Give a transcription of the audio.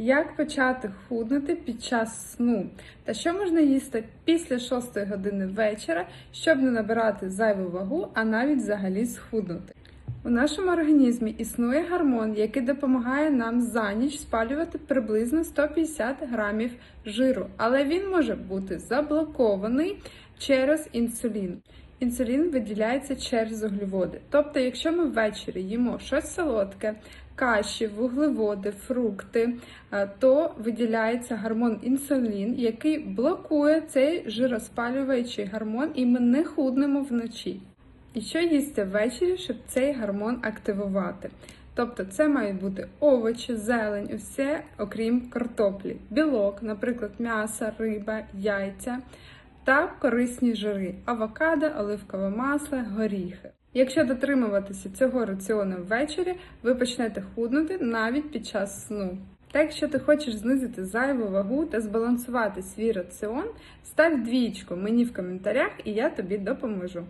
Як почати худнути під час сну? Та що можна їсти після 6 години вечора, щоб не набирати зайву вагу, а навіть взагалі схуднути? У нашому організмі існує гормон, який допомагає нам за ніч спалювати приблизно 150 грамів жиру, але він може бути заблокований через інсулін. Інсулін виділяється через вуглеводи. Тобто, якщо ми ввечері їмо щось солодке, каші, вуглеводи, фрукти, е, то виділяється гормон інсулін, який блокує цей жироспалюючий гормон, і ми не худнемо вночі. І що їсти ввечері, щоб цей гормон активувати? Тобто це мають бути овочі, зелень, все окрім картоплі, білок, наприклад, м'ясо, риба, яйця та корисні жири, авокадо, оливкове масло, горіхи. Якщо дотримуватися цього раціону ввечері, ви почнете худнути навіть під час сну. Та якщо ти хочеш знизити зайву вагу та збалансувати свій раціон, став двічку мені в коментарях і я тобі допоможу.